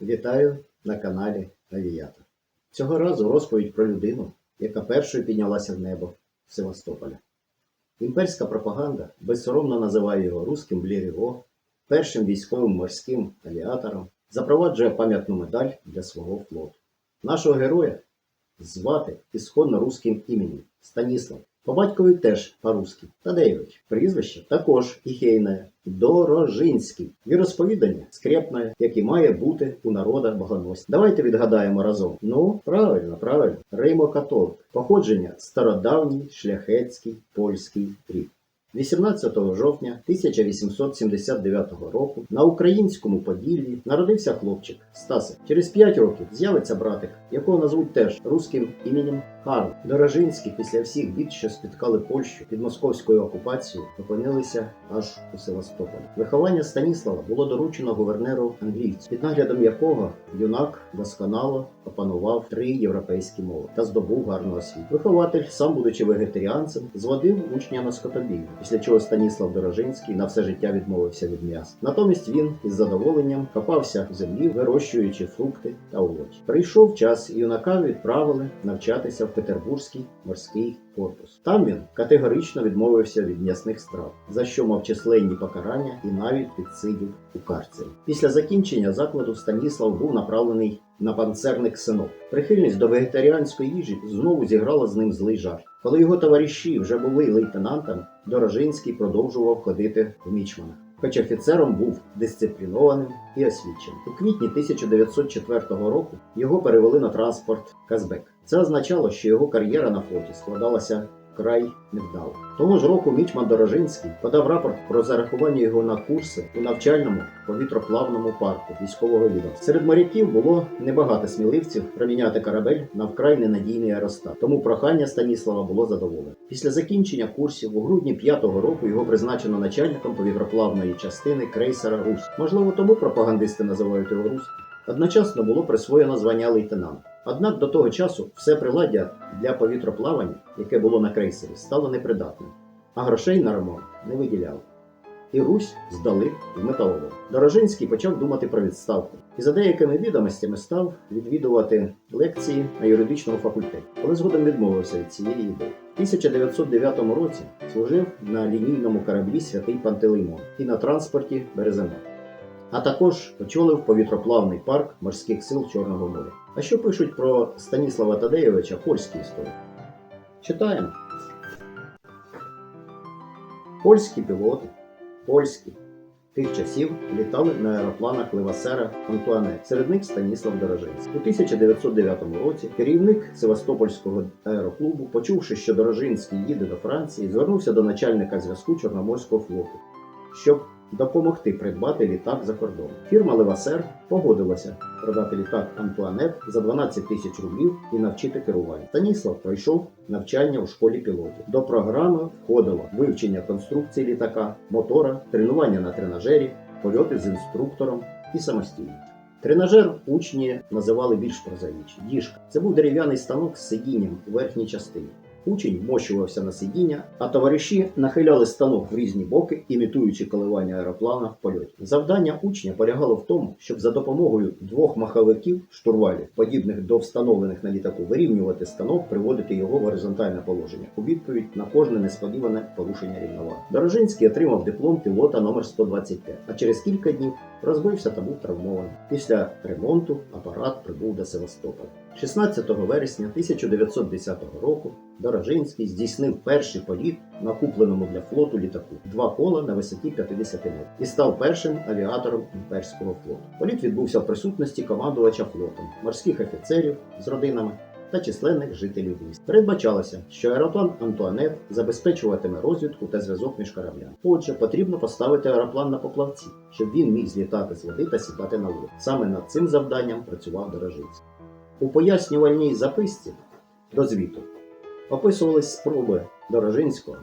Вітаю на каналі Авіатор. Цього разу розповідь про людину, яка першою піднялася в небо в Севастополя. Імперська пропаганда безсоромно називає його руським Бліріго, першим військовим морським авіатором, запроваджує пам'ятну медаль для свого флоту. Нашого героя звати ісходно руським іменем Станіслав. По батькові теж по-русски Тадеєвич. Прізвище також іхейне Дорожинський. Віросповідання скрепне, як і має бути у народа богоносця. Давайте відгадаємо разом. Ну, правильно, правильно. Римо-католик. Походження стародавній шляхетський польський рід. 18 жовтня 1879 року на українському Поділлі народився хлопчик Стасик. Через 5 років з'явиться братик, якого назвуть теж руським іменем Карл. Дорожинський після всіх бід, що спіткали Польщу під московською окупацією, опинилися аж у Севастополі. Виховання Станіслава було доручено гувернеру англійцю, під наглядом якого юнак досконало опанував три європейські мови та здобув гарну освіту. Вихователь, сам будучи вегетаріанцем, зводив учня на скотобійню, після чого Станіслав Дорожинський на все життя відмовився від м'яса. Натомість він із задоволенням копався в землі, вирощуючи фрукти та овочі. Прийшов час, юнака відправили навчатися в Петербурзький морський корпус. Там він категорично відмовився від м'ясних страв, за що мав численні покарання і навіть підсидів у карцері. Після закінчення закладу Станіслав був направлений на панцерник синок. Прихильність до вегетаріанської їжі знову зіграла з ним злий жарт. Коли його товариші вже були лейтенантами, Дорожинський продовжував ходити в мічманах. Хоч офіцером був дисциплінованим і освіченим. У квітні 1904 року його перевели на транспорт Казбек. Це означало, що його кар'єра на флоті складалася вкрай невдало. Того ж року Мічман Дорожинський подав рапорт про зарахування його на курси у навчальному повітроплавному парку військового відомства. Серед моряків було небагато сміливців проміняти корабель на вкрай ненадійний аеростат. Тому прохання Станіслава було задоволене. Після закінчення курсів у грудні п'ятого року його призначено начальником повітроплавної частини крейсера Русь. Можливо, тому пропагандисти називають його Русь. Одночасно було присвоєно звання лейтенанта. Однак до того часу все приладдя для повітроплавання, яке було на крейсері, стало непридатним, а грошей на ремонт не виділяли. І Русь здали в металолом. Дорожинський почав думати про відставку і за деякими відомостями став відвідувати лекції на юридичному факультеті, але згодом відмовився від цієї ідеї. У 1909 році служив на лінійному кораблі Святий Пантелеймон і на транспорті Березина а також очолив повітроплавний парк морських сил Чорного моря. А що пишуть про Станіслава Тадеєвича польські історії? Читаємо. Польські пілоти, польські тих часів літали на аеропланах Левасера Антуанет. Серед них Станіслав Дорожинський. У 1909 році керівник Севастопольського аероклубу, почувши, що Дорожинський їде до Франції, звернувся до начальника зв'язку Чорноморського флоту, щоб допомогти придбати літак за кордоном. Фірма Левасер погодилася продати літак Антуанет за 12 тисяч рублів і навчити керування. Станіслав пройшов навчання у школі пілотів. До програми входило вивчення конструкції літака, мотора, тренування на тренажері, польоти з інструктором і самостійно. Тренажер учні називали більш прозаїчно. Діжка. Це був дерев'яний станок з сидінням у верхній частині. Учень вмощувався на сидіння, а товариші нахиляли станок в різні боки, імітуючи коливання аероплана в польоті. Завдання учня полягало в тому, щоб за допомогою двох маховиків штурвалів, подібних до встановлених на літаку, вирівнювати станок, приводити його в горизонтальне положення у відповідь на кожне несподіване порушення рівноваги. Дорожинський отримав диплом пілота номер 125, а через кілька днів розбився та був травмований. Після ремонту апарат прибув до Севастополя. 16 вересня 1910 року Дорожинський здійснив перший політ на купленому для флоту літаку два кола на висоті 50 метрів і став першим авіатором імперського флоту. Політ відбувся в присутності командувача флотом, морських офіцерів з родинами та численних жителів міста. Передбачалося, що аероплан Антуанет забезпечуватиме розвідку та зв'язок між кораблями. Отже, потрібно поставити аероплан на поплавці, щоб він міг злітати з води та сідати на воду. Саме над цим завданням працював Дорожинський. У пояснювальній записці до звіту описувались спроби Дорожинського.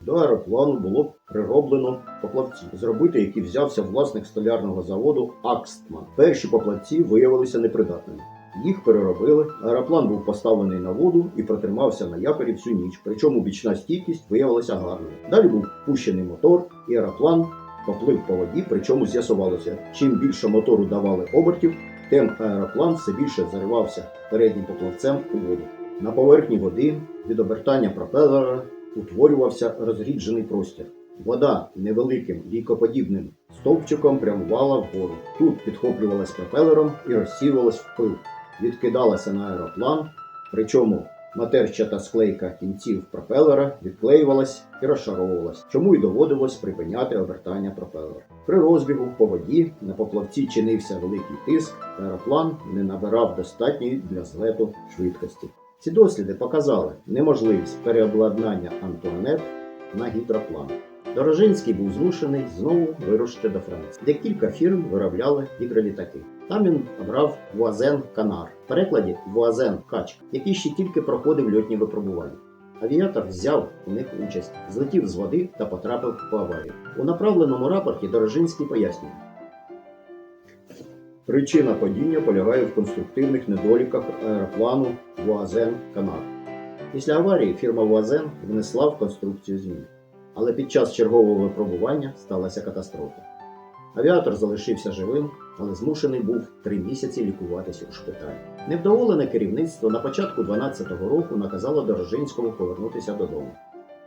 До аероплану було прироблено поплавці, зробити, які взявся власник столярного заводу Акстман. Перші поплавці виявилися непридатними. Їх переробили, аероплан був поставлений на воду і протримався на якорі всю ніч, причому бічна стійкість виявилася гарною. Далі був пущений мотор, і аероплан поплив по воді, причому з'ясувалося, чим більше мотору давали обертів, Тим аероплан все більше заривався переднім поплавцем у воду. На поверхні води від обертання пропелера утворювався розріджений простір. Вода невеликим лійкоподібним стовпчиком прямувала вгору. Тут підхоплювалась пропелером і розсіювалась в пил. Відкидалася на аероплан, причому матерчата склейка кінців пропелера відклеювалась і розшаровувалась, чому й доводилось припиняти обертання пропелера. При розбігу по воді на поплавці чинився великий тиск, аероплан не набирав достатньої для злету швидкості. Ці досліди показали неможливість переобладнання Антуанет на гідроплан. Дорожинський був змушений знову вирушити до Франції, де кілька фірм виробляли гідролітаки. Там він обрав Вуазен Канар, в перекладі Вуазен Качка, який ще тільки проходив льотні випробування. Авіатор взяв у них участь, злетів з води та потрапив в аварію. У направленому рапорті Дорожинський пояснює. Причина падіння полягає в конструктивних недоліках аероплану Вуазен Канар. Після аварії фірма Вуазен внесла в конструкцію змін. Але під час чергового випробування сталася катастрофа. Авіатор залишився живим, але змушений був три місяці лікуватися у шпиталі. Невдоволене керівництво на початку 12-го року наказало Дорожинському повернутися додому,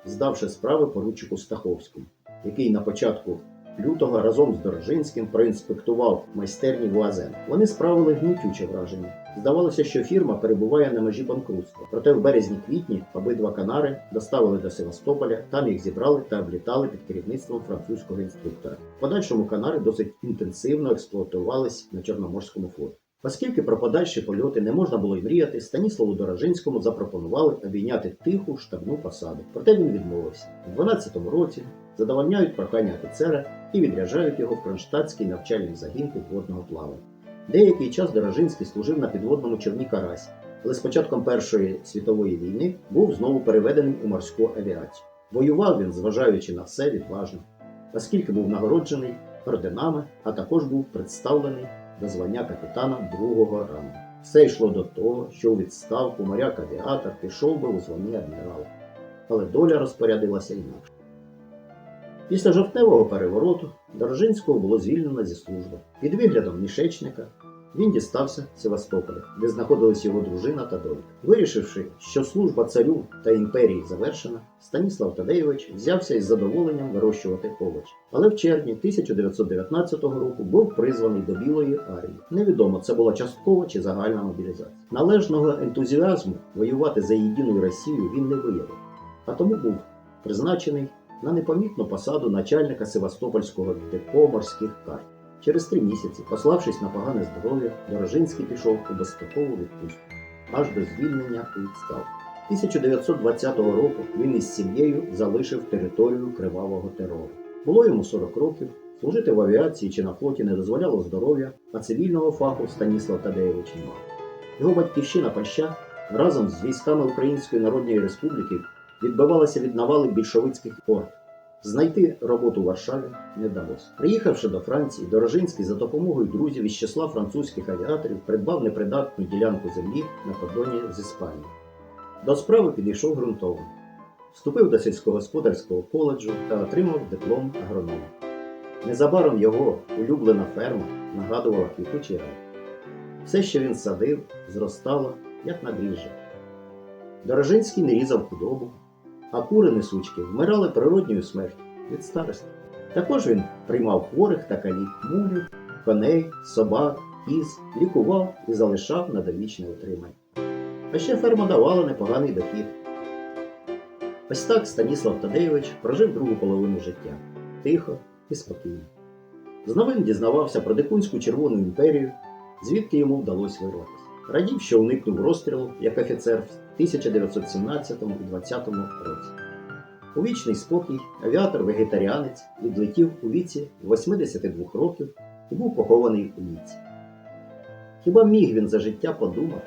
здавши справи поручику Стаховському, який на початку лютого разом з Дорожинським проінспектував майстерні Вуазен. Вони справили гнітюче враження. Здавалося, що фірма перебуває на межі банкрутства. Проте в березні-квітні обидва канари доставили до Севастополя, там їх зібрали та облітали під керівництвом французького інструктора. В подальшому канари досить інтенсивно експлуатувались на Чорноморському флоті. Оскільки про подальші польоти не можна було й мріяти, Станіславу Дорожинському запропонували обійняти тиху штабну посаду. Проте він відмовився. У 12-му році задовольняють прохання офіцера і відряджають його в Кронштадтський навчальний загін підводного плавання. Деякий час Дорожинський служив на підводному човні Карась, але з початком Першої світової війни був знову переведений у морську авіацію. Воював він, зважаючи на все, відважно, оскільки був нагороджений орденами, а також був представлений до звання капітана другого рангу. Все йшло до того, що у відставку моряк-авіатор пішов би у званні адмірала. Але доля розпорядилася інакше. Після жовтневого перевороту Дорожинського було звільнено зі служби. Під виглядом мішечника він дістався Севастополя, де знаходились його дружина та донька. Вирішивши, що служба царю та імперії завершена, Станіслав Тадеєвич взявся із задоволенням вирощувати овочі. Але в червні 1919 року був призваний до Білої армії. Невідомо, це була часткова чи загальна мобілізація. Належного ентузіазму воювати за єдину Росію він не виявив, а тому був призначений на непомітну посаду начальника Севастопольського депо морських карт. Через три місяці, пославшись на погане здоров'я, Дорожинський пішов у безстрокову відпустку аж до звільнення у відставку. 1920 року він із сім'єю залишив територію кривавого терору. Було йому 40 років, служити в авіації чи на флоті не дозволяло здоров'я, а цивільного фаху Станіслав Тадеєвич не мав. Його батьківщина Польща разом з військами Української Народної Республіки відбивалася від навали більшовицьких орд. Знайти роботу в Варшаві не вдалося. Приїхавши до Франції, Дорожинський за допомогою друзів із числа французьких авіаторів придбав непридатну ділянку землі на кордоні з Іспанією. До справи підійшов ґрунтовно. Вступив до сільськогосподарського коледжу та отримав диплом агронома. Незабаром його улюблена ферма нагадувала квітучий рай. Все, що він садив, зростало, як на дріжджах. Дорожинський не різав худобу, а кури несучки вмирали природньою смертю від старості. Також він приймав хворих та калік, мулів, коней, собак, кіз, лікував і залишав на довічне утримання. А ще ферма давала непоганий дохід. Ось так Станіслав Тадеєвич прожив другу половину життя тихо і спокійно. З новин дізнавався про Дикунську Червону імперію, звідки йому вдалося вирватися. Радів, що уникнув розстрілу як офіцер в 1917-20 році. У вічний спокій авіатор-вегетаріанець відлетів у віці 82 років і був похований у Ніці. Хіба міг він за життя подумав,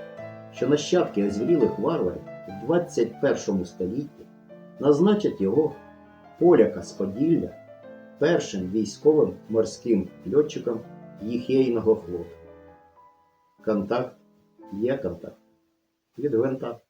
що нащадки озвілілих варварів у 21 столітті назначать його поляка з Поділля першим військовим морським льотчиком їхейного флоту? Контакт є контакт від гвинта.